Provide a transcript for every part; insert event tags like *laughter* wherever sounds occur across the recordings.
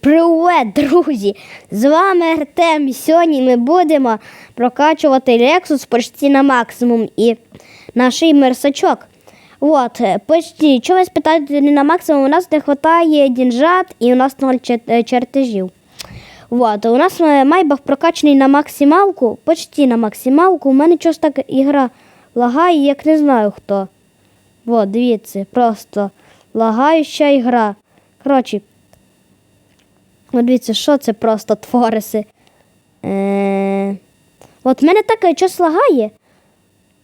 привет, друзі! З вами Артем. Сьогодні ми будемо прокачувати Lexus почти на максимум і наш мерсачок. Вот, е, почти. Чого ви спитаєте не на максимум? У нас не вистачає дінжат і у нас ноль е, чертежів. Вот, у нас е, майбах прокачаний на максималку, почти на максималку. У мене щось так ігра лагає, як не знаю хто. Вот, дивіться, просто лагаюча ігра. Коротше, От дивіться, що це просто твориси. Е... От в мене таке щось лагає.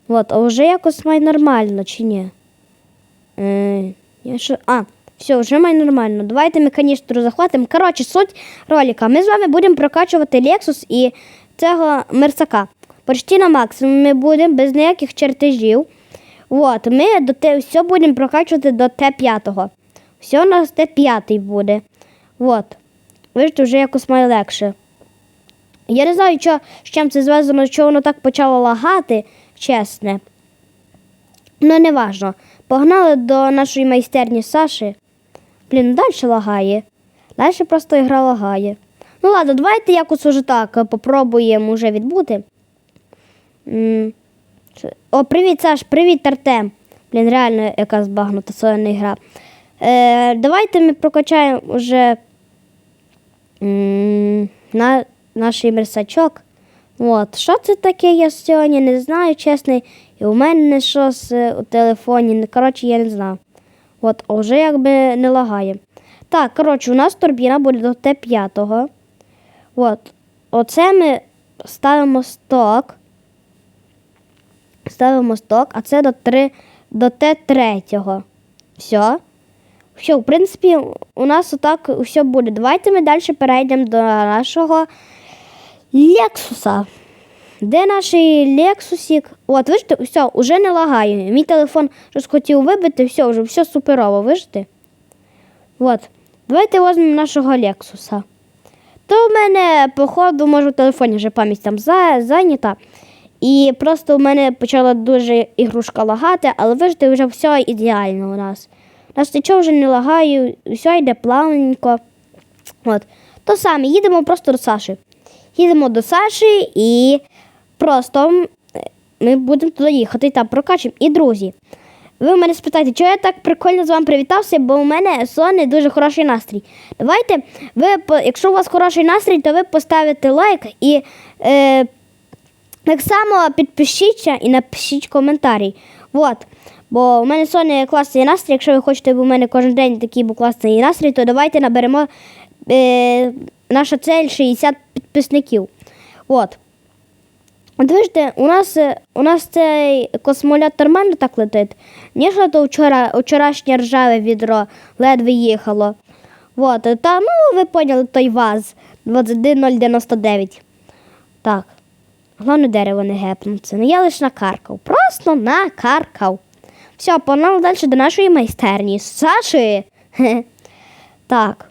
От, а вже якось має нормально, чи ні? Е... Я що... А, все, вже має нормально. Давайте ми каністру захватимо. Коротше, суть ролика. Ми з вами будемо прокачувати Lexus і цього мерсака. Почти на максимум ми будемо без ніяких чертежів. От, ми до Т... все будемо прокачувати до Т5. Все у нас Т5 буде. От. Бачите, вже якось має легше. Я не знаю, що, з чим це зв'язано, що воно так почало лагати, чесне. Ну, не важно. Погнали до нашої майстерні Саші. Блін, далі лагає. Далі просто ігра лагає. Ну ладно, давайте якось уже так е, попробуємо вже відбути. О, привіт, Саш, привіт, Артем. Блін, реально яка збагнута соляна гра. Е, давайте ми прокачаємо вже на наш мерсачок. От. Що це таке, я сьогодні не знаю, чесно. І у мене щось е, у телефоні. Коротше, я не знаю. От, а вже якби не лагає. Так, коротше, у нас турбіна буде до Т5. От. Оце ми ставимо сток. Ставимо сток, а це до 3, до Т3. Все. Все, в принципі, у нас отак все буде. Давайте ми далі перейдемо до нашого Лексуса. Де наш Лексусик? От, бачите, все, вже не лагає. Мій телефон щось хотів вибити, все, вже все суперово, бачите? От. Давайте візьмемо нашого Лексуса. То в мене, походу, може, в телефоні вже пам'ять там зайнята. І просто в мене почала дуже ігрушка лагати, але бачите, вже все ідеально у нас. Нас нічого вже не лагає, все йде плавненько. От. То саме, їдемо просто до Саші. Їдемо до Саші і просто ми будемо туди їхати та прокачемо. І друзі, ви в мене спитаєте, чого я так прикольно з вами привітався, бо у мене сьогодні дуже хороший настрій. Давайте, ви, якщо у вас хороший настрій, то ви поставите лайк і е, так само підпишіться і напишіть коментарі. Вот. Бо у мене сьогодні класний настрій. Якщо ви хочете, щоб у мене кожен день такий був класний настрій, то давайте наберемо е, наша цель 60 підписників. От. От у нас, е, у нас цей космолет нормально так летить. Ніж то вчора, вчорашнє ржаве відро ледве їхало. От, та, ну, ви поняли той ВАЗ 21099. Так. Головне дерево не гепнуться. Ну я лише накаркав. Просто накаркав. Все, погнали далі до нашої майстерні. Саші. *laughs* Так.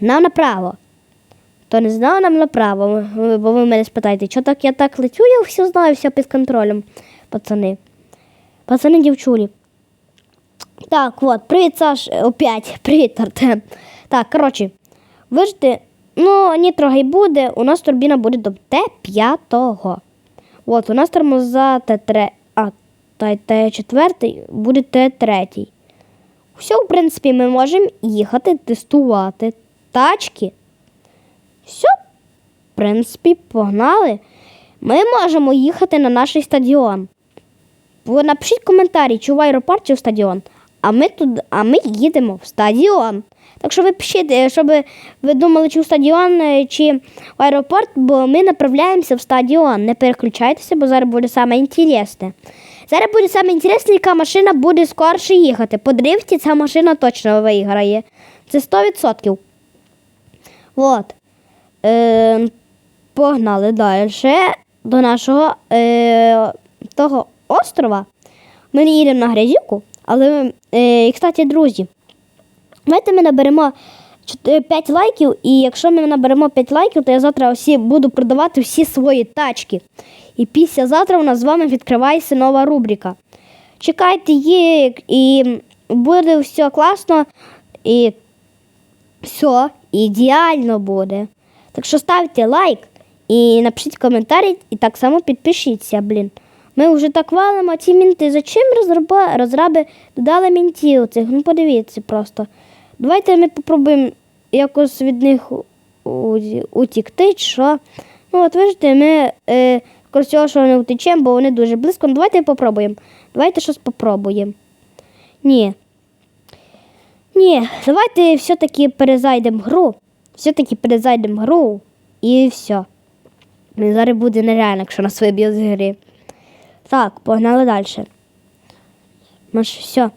Нам направо. То не знав нам направо, бо ви мене спитаєте, що так я так летю, я все знаю, все під контролем, пацани. Пацани дівчулі. Так, от, привіт, Саш, е, опять. *laughs* Привіт, Артем. Так, коротше, вижте, ну, нітро й буде, у нас турбіна буде до Т5. От, у нас тормоза Т3, а та Т4 буде Т3. Все, в принципі, ми можемо їхати, тестувати тачки. Все, в принципі, погнали. Ми можемо їхати на наш стадіон. Напишіть коментарі, чи в аеропорт, чи в стадіон. А ми тут, а ми їдемо в стадіон. Так що ви пишіть, е, щоб ви думали, чи в стадіон, е, чи в аеропорт, бо ми направляємося в стадіон. Не переключайтеся, бо зараз буде саме інтересне. Зараз буде саме інтересне, яка машина буде скорше їхати. По дрифті ця машина точно виграє. Це 100%. От. Е, погнали далі до нашого е, того острова. Ми не їдемо на грязюку, але, е, і, кстати, друзі, давайте ми наберемо 5 лайків, і якщо ми наберемо 5 лайків, то я завтра всі буду продавати всі свої тачки. І після завтра у нас з вами відкривається нова рубрика. Чекайте її, і буде все класно. І Все, ідеально буде. Так що ставте лайк і напишіть коментарі, і так само підпишіться, блін. Ми вже так валимо ці мінти. Розраба, розраби додали мінтів цих? Ну подивіться просто. Давайте ми попробуємо якось від них утікти, що. Ну, от бачите, ми е, всього, що не утечемо, бо вони дуже близько. Ну, давайте попробуємо. Давайте щось попробуємо. Ні. Ні, давайте все-таки перезайдемо гру. Все-таки перезайдемо гру і все. Блін, Зараз буде нереально, якщо нас виб'ють з гри. Так, погнали далі. Ж, все.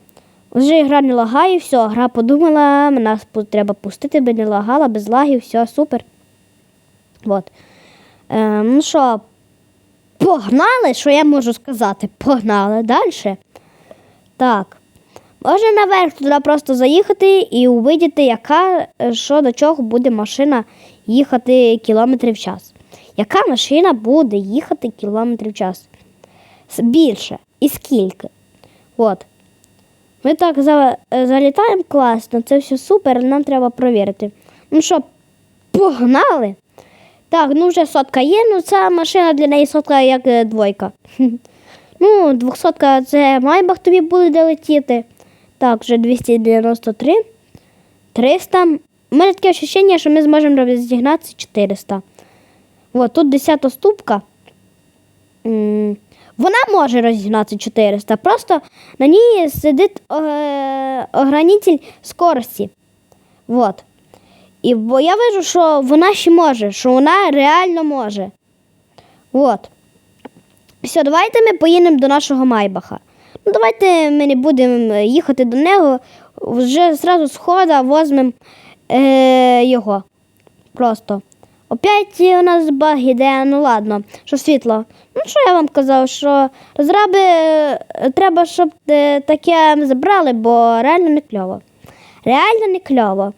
Вже гра не лагає, все, гра подумала, нас треба пустити, би не лагала, без лагів, все, супер. Вот. Е, ну що, погнали, що я можу сказати? Погнали далі. Так. Можна наверх туди просто заїхати і увидіти, яка що до чого буде машина їхати кілометрів в час. Яка машина буде їхати кілометрів в час? Більше. І скільки? От. Ми так за, е, залітаємо класно, це все супер, нам треба провірити. Ну що, погнали? Так, ну вже сотка є, ну ця машина для неї сотка як е, двойка. *laughs* Ну, двохсотка це майбах тобі буде летіти. Так, вже 293. 300. У мене таке ощущення, що ми зможемо розігнатися 400. От, тут 10 ступка. Вона може розігнатися 400. Просто на ній сидить е, огранитель скорості. Вот. І бо я вижу, що вона ще може, що вона реально може. От. Все, давайте ми поїдемо до нашого Майбаха. Ну, давайте ми не будемо їхати до нього. Вже зразу з хода возьмемо е, його. Просто. Опять у нас баг іде, ну ладно, що світло. Ну, що я вам казав, що розраби е, треба, щоб е, таке забрали, бо реально не кльово. Реально не кльово.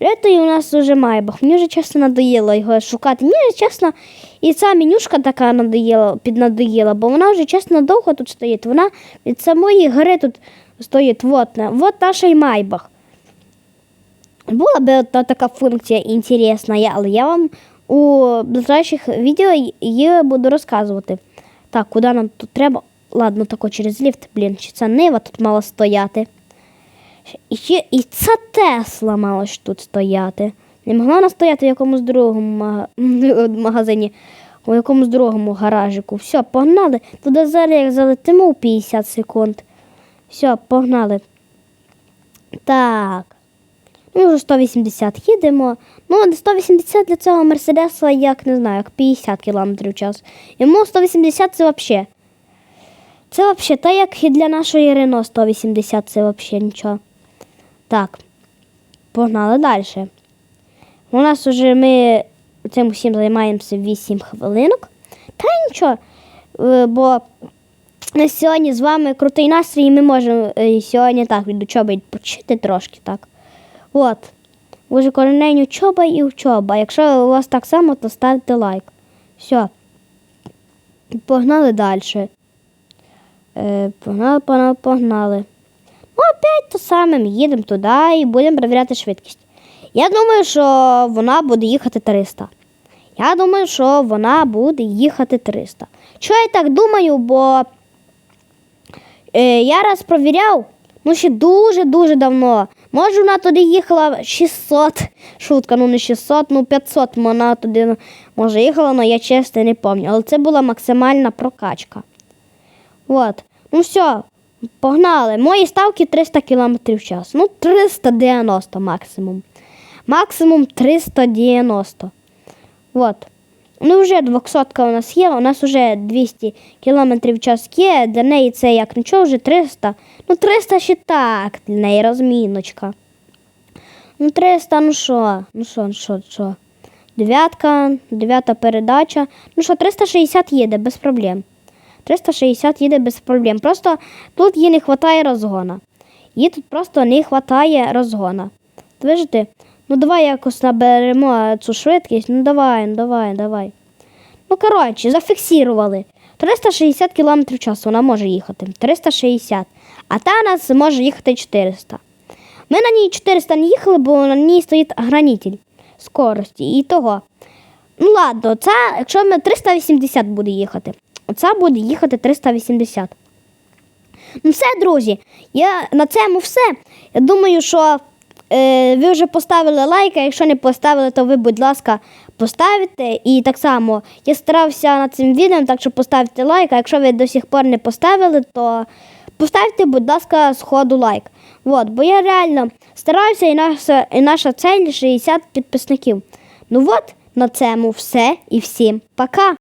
Лето у нас уже майбах. Мені вже чесно надоїло його шукати. Мені вже чесно, і ця менюшка така надоїла, піднадоїла, бо вона вже чесно довго тут стоїть. Вона від самої гри тут стоїть. Вот, вот наш і майбах. Була би одна така функція інтересна, але я вам у ближайших відео її буду розказувати. Так, куди нам тут треба? Ладно, тако через ліфт, блін, чи це нива тут мала стояти. І, і ця Тесла мала ж тут стояти. Не могла вона стояти *laughs* в якомусь другому магазині, у якомусь другому гаражику. Все, погнали. Туди зараз як залетимо у 50 секунд. Все, погнали. Так. Ми вже 180 їдемо. Ну, 180 для цього Мерседеса, як не знаю, як 50 км в час. Йому 180 це взагалі. Це взагалі, та як і для нашої Рено 180 це взагалі нічого. Так, погнали далі. У нас вже ми цим усім займаємося 8 хвилинок. Та нічого, е, бо на сьогодні з вами крутий настрій, і ми можемо е, сьогодні так від учоби відпочити трошки, так. От. Уже кожен день учоба і учоба. Якщо у вас так само, то ставте лайк. Все. Погнали далі. Е, погнали, погнали, погнали. Ну, опять то саме, ми їдемо туди і будемо перевіряти швидкість. Я думаю, що вона буде їхати 300. Я думаю, що вона буде їхати 300. Чого я так думаю, бо е, я раз провіряв, ну ще дуже-дуже давно. Може, вона туди їхала 600. Шутка, ну не 600, ну 500 вона туди може їхала, але я чесно не пам'ятаю. Але це була максимальна прокачка. От. Ну все, погнали. Мої ставки 300 км в час. Ну, 390 максимум. Максимум 390. От. Ну, вже 200 у нас є, у нас вже 200 км в час є, для неї це як нічого, вже 300. Ну, 300 ще так, для неї розміночка. Ну, 300, ну що, ну що, ну що, що. Дев'ятка, дев'ята передача. Ну що, 360 їде без проблем. 360 їде без проблем. Просто тут їй не вистачає розгона. Їй тут просто не вистачає розгона. Бачите? Ну давай якось наберемо цю швидкість. Ну давай, ну давай, давай. Ну, коротше, зафіксували. 360 км в час вона може їхати. 360. А та нас може їхати 400. Ми на ній 400 не їхали, бо на ній стоїть огранитель скорості. І того. Ну ладно, це, якщо ми 380 буде їхати, оце буде їхати 380. Ну все, друзі, я на цьому все. Я думаю, що ви вже поставили лайк, а якщо не поставили, то ви, будь ласка, поставите. І так само я старався над цим відео, так що поставте лайк, а якщо ви до сих пор не поставили, то поставте, будь ласка, сходу лайк. От, бо я реально стараюся і наша, і наша цель 60 підписників. Ну от, на цьому все і всім пока!